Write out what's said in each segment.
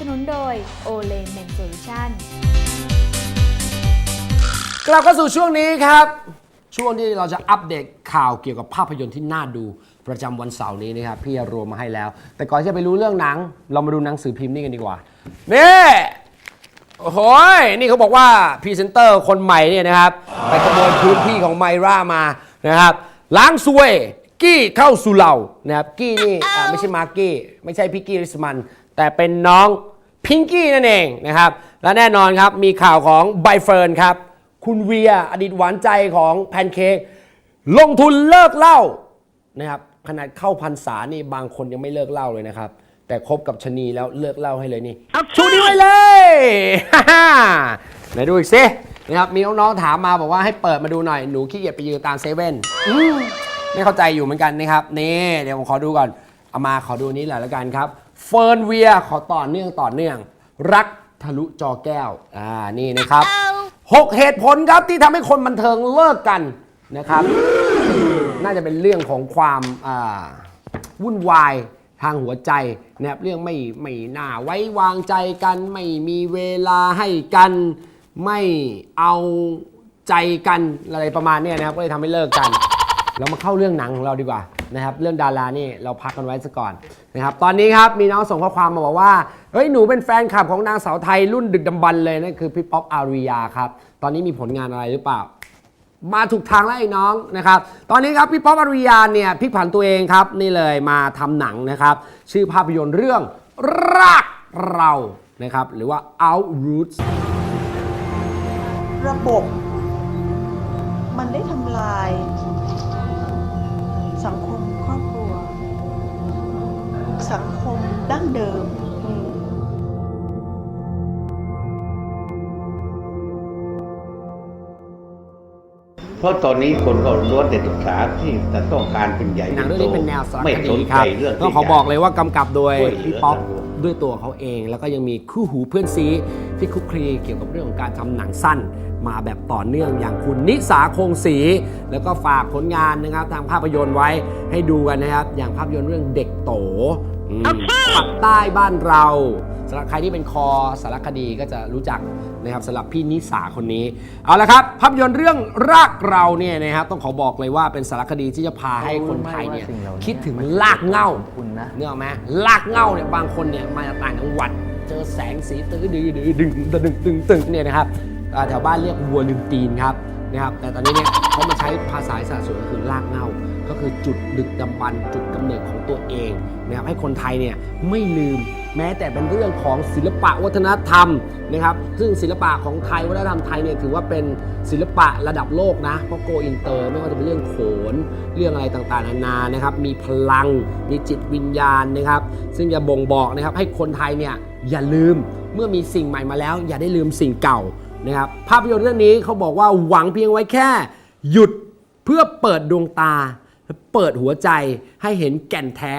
สนุนโดย o l e m e n Solution กลับเข้าสู่ช่วงนี้ครับ ช่วงที่เราจะอัปเดตข่าวเกี่ยวกับภาพยนตร์ที่น่าดูประจำวันเสาร์นี้นะครับพี่รวมมาให้แล้ว แต่ก่อนที่จะไปรู้เรื่องหนัง เรามาดูหนังสือพิมพ์นี่กันดีกว่านี่โอ้โหยนี่เขาบอกว่าพรีเซนเตอร์คนใหม่เนี่ยนะครับไปขโมยพื้นที่ของไมร่ามานะครับล้างซวยกี้เข้าสู่เรานะครับกี้นี่อ่าไม่ใช่มาร์กี้ ไม่ใช่พี่กี้ริสมัน แต่เป็นน้องพิงกี้นั่นเองนะครับ และแน่นอนครับมีข่าวของใบเฟิร์นครับ คุณเวียอดีตหวานใจของแพนเค้กลงทุนเลิกเหล้านะครับขนาดเข้าพรรษานี่บางคนยังไม่เลิกเหล้าเลยนะครับ แต่คบกับชะนีแล้วเลิกเหล้าให้เลยนี่ชูนิ้วไว้เลยไหนดูอีกสินะครับมีน้องๆถามมาบอกว่าให้เปิดมาดูหน่อยหนูขี้เกียจไปยืนตามเซเว่นไม่เข้าใจอยู่เหมือนกันนะครับนี่เดี๋ยวผมขอดูก่อน เอามาขอดูนี้หน่อยละกันครับเฟิร์นเวียขอต่อเนื่องต่อเนื่อง รักทะลุจอแก้วอ่านี่นะครับหกเหตุผลครับที่ทำให้คนบันเทิงเลิกกันนะครับ น่าจะเป็นเรื่องของความอ่าวุ่นวายทางหัวใจนะครับเรื่องไม่ไม่น่าไว้วางใจกัน ไม่มีเวลาให้กัน ไม่เอาใจกันอะไรประมาณเนี้ยนะครับก็เลยทำให้เลิกกัน เรามาเข้าเรื่องหนังของเราดีกว่า นะครับเรื่องดารานี่เราพักกันไว้ซะก่อนนะครับตอนนี้ครับมีน้องส่งข้อความมาบอกว่าเฮ้ยหนูเป็นแฟนคลับของนางสาวไทยรุ่นดึกดำบรรเลยนั่นคือพี่ป๊อปอาริยาครับตอนนี้มีผลงานอะไรหรือเปล่า มาถูกทางแล้วไอ้น้องนะครับตอนนี้ครับพี่ป๊อปอาริยาเนี่ยพลิกผันตัวเองครับนี่เลยมาทำหนังนะครับชื่อภาพยนตร์เรื่องรากเรานะครับหรือว่า Out Roots ระบบ มันได้ทำลายสังคม สังคมดั้งเดิมอืมเพราะตอนนี้คนก็ล้วนแต่ศึกษาที่จะต้องการเป็นใหญ่หนังเรื่องนี้เป็นแนวสารไม่คสดีนคใจรับเรื่องต้องขอที่บอกเลยว่ากำกับโดยช่วยเหลือพี่ป๊อปสังคมด้วยตัวเขาเอง แล้วก็ยังมีคู่หูเพื่อนซีที่คลุกคลีเกี่ยวกับเรื่องของการทำหนังสั้น มาแบบต่อเนื่องอย่างคุณนิสาคงศรีแล้วก็ฝากผลงานนะครับทางภาพยนตร์ไว้ให้ดูกันนะครับ อย่างภาพยนตร์เรื่องเด็กโต อืมปักใต้บ้านเราสำหรับใครที่เป็นคอสารคดีก็จะรู้จักนะครับสำหรับพี่นิสาคนนี้ เอาละครับ ภาพยนตร์เรื่องรากเราเนี่ยนะครับต้องขอบอกเลยว่าเป็นสารคดีที่จะพาให้คนไทยเนี่ยคิดถึงรากเหง้าคุณนะเนื้ออกไหมลากเหง่าเนี่ยบางคนเนี่ยมาจากต่างจังหวัด เจอแสงสีตื้อดื้อดื้อดึงดึงดึงดึงดึงเนี่ยนะครับอ่าแถวบ้านเรียกวัวลืมตีนครับ นะครับแต่ตอนนี้เนี่ยเขามาใช้ภาษาสาสตร์สวยก็คือลากเงาก็คือจุดดึกดำบรรจุดกำเนิดของตัวเองนะครับให้คนไทยเนี่ยไม่ลืมแม้แต่เป็นเรื่องของศิลปะวัฒนธรรมนะครับซึ่งศิลปะของไทยวัฒนธรรมไทยเนี่ยถือว่าเป็นศิลปะระดับโลกนะเพราะโกอินเตอร์ไม่ว่าจะเป็นเรื่องโขนเรื่องอะไรต่างๆนานานะครับมีพลังมีจิตวิญญาณนะครับ ซึ่งจะบ่งบอกนะครับให้คนไทยเนี่ยอย่าลืมเมื่อมีสิ่งใหม่มาแล้ว อย่าได้ลืมสิ่งเก่า นะครับภาพยนตร์เรื่องนี้เขาบอกว่าหวังเพียงไว้แค่ หยุดเพื่อเปิดดวงตา เปิดหัวใจให้เห็นแก่นแท้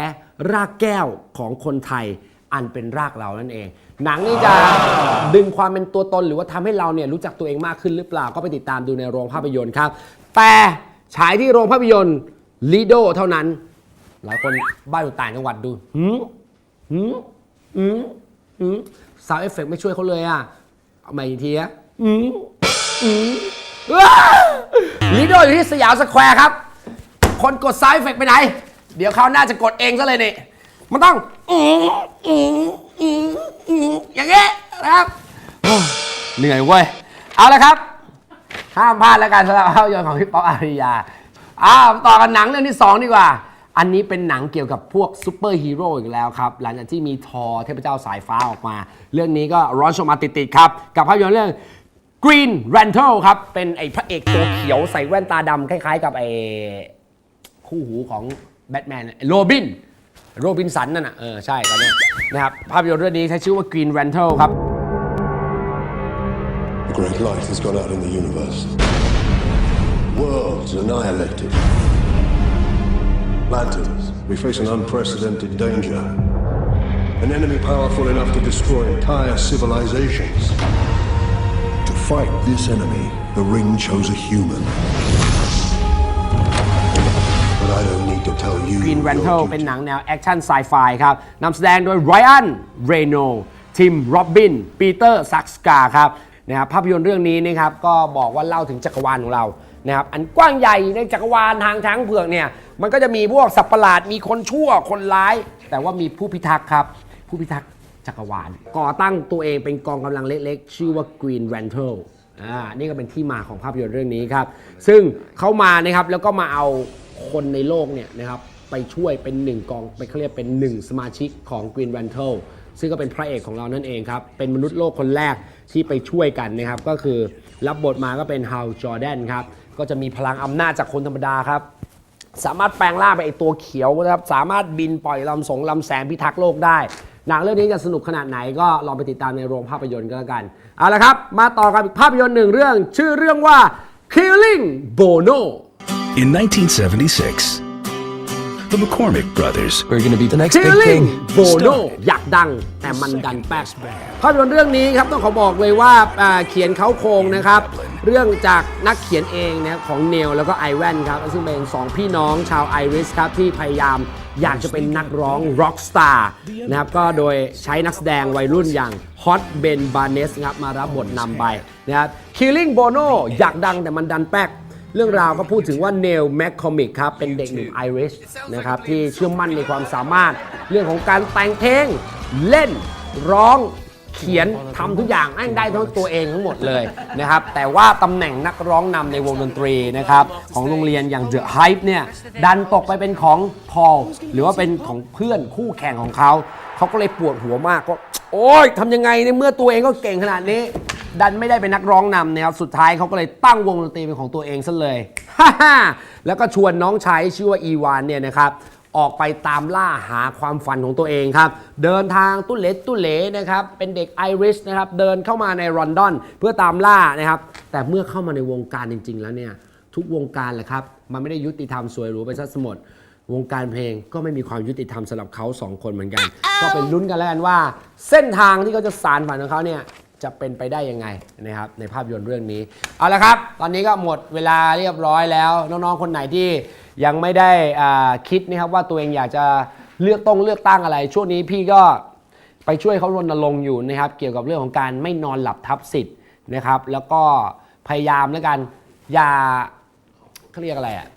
รากแก้วของคนไทย อันเป็นรากเรานั่นเอง หนังนี้จะดึงความเป็นตัวตนหรือว่าทำให้เราเนี่ยรู้จักตัวเองมากขึ้นหรือเปล่าก็ไปติดตามดูในโรงภาพยนตร์ครับ แต่ฉายที่โรงภาพยนตร์ลีโดเท่านั้น หลายคนบ้านอยู่ต่างจังหวัดดูหืมหืมหืมหืมซาวเอฟเฟกไม่ช่วยเขาเลยอะ เอามาอีกทีอะ หืมหืมลีโดอยู่ที่สยามสแควร์ครับ คนกดซาวเอฟเฟกไปไหน เดี๋ยวเขาวหน่าจะกดเองซะเลยนี่ มันต้องอืมอืมอืมอืมอย่างเงี้ยนะครับโอ้เหนื่อยเว้ย เอาละครับ ห้ามพลาดแล้วกันสำหรับภาพยนตร์ของพี่ป๊อปอาริยาอ้าวต่อกันหนังเรื่องที่ 2 ดีกว่า อันนี้เป็นหนังเกี่ยวกับพวกซูเปอร์ฮีโร่อีกแล้วครับ หลังจากที่มีทอร์เทพเจ้าสายฟ้าออกมา เรื่องนี้ก็ร้อนชมมาติดๆครับ กับภาพยนตร์เรื่อง Green Lantern ครับ เป็นไอ้พระเอกตัวเขียวใส่แว่นตาดำคล้ายๆ กับไอ้คู่หูของแบทแมนโรบิน โรบินสันนั่นน่ะ เออ ใช่ตอนนี้นะครับ ภาพยนตร์เรื่องนี้ใช้ชื่อว่า Green Lantern ครับ A great light has gone out in the universe. Worlds annihilated. Lanterns, we face an unprecedented danger. An enemy powerful enough to destroy entire civilizations. To fight this enemy, the ring chose a human. But I don't need to tell you. Green your Rental duty. เป็นหนังแนวแอคชั่นไซไฟครับนำแสดงโดยไรอันเรโนทิมโรบิน ปีเตอร์ซักสกาครับนะครับภาพยนตร์เรื่องนี้นะครับก็บอกว่าเล่าถึงจักรวาลของเรานะครับอันกว้างใหญ่ในจักรวาลทางช้างเผือกเนี่ยมันก็จะมีพวกสัตว์ประหลาดมีคนชั่วคนร้าย แต่ว่ามีผู้พิทักษ์ครับ ผู้พิทักษ์ จักรวาล ก่อตั้งตัวเองเป็นกองกำลังเล็กๆ ชื่อว่า Green Lantern อ่านี่ก็เป็นที่มาของภาพยนตร์เรื่องนี้ครับ ซึ่งเขามานะครับแล้วก็มาเอาคนในโลกเนี่ยนะครับไปช่วยเป็นหนึ่งกองไปเขาเรียกเป็นหนึ่งสมาชิกของ Green Lantern ซึ่งก็เป็นพระเอกของเรานั่นเองครับ เป็นมนุษย์โลกคนแรกที่ไปช่วยกันนะครับ ก็คือรับบทมาก็เป็นฮาวจอร์แดนครับ ก็จะมีพลังอำนาจจากคนธรรมดาครับ สามารถแปลงร่างเป็นไอตัวเขียวนะครับ สามารถบินปล่อยลำสงลำแสงพิทักษ์โลกได้ หนังเรื่องนี้จะสนุกขนาดไหนก็ลองไปติดตามในโรงภาพยนตร์ก็แล้วกัน เอาละครับ มาต่อกับอีกภาพยนตร์หนึ่งเรื่อง ชื่อเรื่องว่า Killing Bono In 1976, the McCormick brothers We're gonna be the next big Killing thing. Bono อยากดังแต่มันดันแป๊กภาพยนตร์เรื่องนี้ครับต้องขอบอกเลยว่าอ่าเขียนเขาโครงนะครับ เรื่องจากนักเขียนเองนะครับของเนลแล้วก็ไอแวนครับ ซึ่งเป็นสองพี่น้องชาวไอริสครับ ที่พยายามอยากจะเป็นนักร้องร็อกสตาร์นะครับ ก็โดยใช้นักแสดงวัยรุ่นอย่างฮอตเบนบาร์เนสครับมารับบทนำไปนะครับ Killing Bono อยากดังแต่มันดันแป๊ก เรื่องราวก็พูดถึงว่าเนลแมคคอมิกครับ เป็นเด็กหนุ่มไอริชนะครับที่เชื่อมั่นในความสามารถ เรื่องของการแต่งเพลงเล่นร้องเขียนทำทุกอย่างแม่งได้ทั้งตัวเองทั้งหมดเลยนะครับ แต่ว่าตำแหน่งนักร้องนำในวงดนตรีนะครับ ของโรงเรียนอย่าง The Hype เนี่ย ดันตกไปเป็นของพอลหรือว่าเป็นของเพื่อนคู่แข่งของเขา เขาก็เลยปวดหัวมากก็ โอ๊ยทำยังไงในเมื่อตัวเองก็เก่งขนาดนี้ ดันไม่ได้เป็นนักร้องนำนะครับสุดท้ายเขาก็เลยตั้งวงดนตรีเป็นของตัวเองซะเลยฮ่าฮ่าแล้วก็ชวนน้องชายชื่อว่าอีวานเนี่ยนะครับออกไปตามล่าหาความฝันของตัวเองครับ เดินทางตุ้เหลตุ้เลนะครับ เป็นเด็กไอริชนะครับ เดินเข้ามาในลอนดอนเพื่อตามล่านะครับ แต่เมื่อเข้ามาในวงการจริง ๆ แล้วเนี่ย ทุกวงการแหละครับ มันไม่ได้ยุติธรรมสวยหรูไปซะสมดวงการเพลงก็ไม่มีความยุติธรรมสำหรับเขาสองคนเหมือนกัน ก็เป็นลุ้นกันแล้วกันว่า เส้นทางที่เขาจะสารฝันของเขาเนี่ย จะเป็นไปได้ยังไงนะครับในภาพยนตร์เรื่องนี้ เอาละครับ ตอนนี้ก็หมดเวลาเรียบร้อยแล้ว น้องๆ คนไหนที่ยังไม่ได้อ่าคิดนะครับว่าตัวเองอยากจะเลือกต้องเลือกตั้งอะไร ช่วงนี้พี่ก็ไปช่วยเขารณรงค์อยู่นะครับ เกี่ยวกับเรื่องของการไม่นอนหลับทับสิทธิ์นะครับ แล้วก็พยายามแล้วกันอย่าเขาเรียกอะไรอะ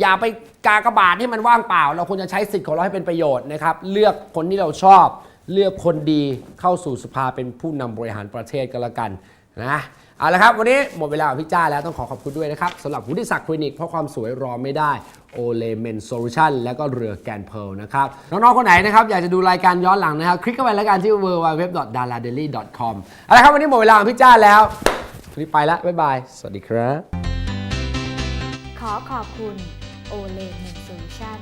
อย่าไปกากบาทให้มันว่างเปล่า เราควรจะใช้สิทธิ์ของเราให้เป็นประโยชน์นะครับ เลือกคนที่เราชอบ เลือกคนดีเข้าสู่สภาเป็นผู้นำบริหารประเทศกันละกันนะเอาละครับ วันนี้หมดเวลาของพี่จ้าแล้วต้องขอขอบคุณด้วยนะครับสำหรับวุฒิศักดิ์คลินิก เพราะความสวยรอไม่ได้โอเลเมนโซลูชันแล้วก็เรือแกนเพลนะครับ น้องๆ คนไหนนะครับ อยากจะดูรายการย้อนหลังนะครับ คลิกเข้าไปแล้วกันที่ www.daladaily.com เอาละครับ วันนี้หมดเวลาของพี่จ้าแล้ววันนี้ไปแล้วบ๊ายบาย สวัสดีครับ ขอขอบคุณโอเลเมนโซลูชัน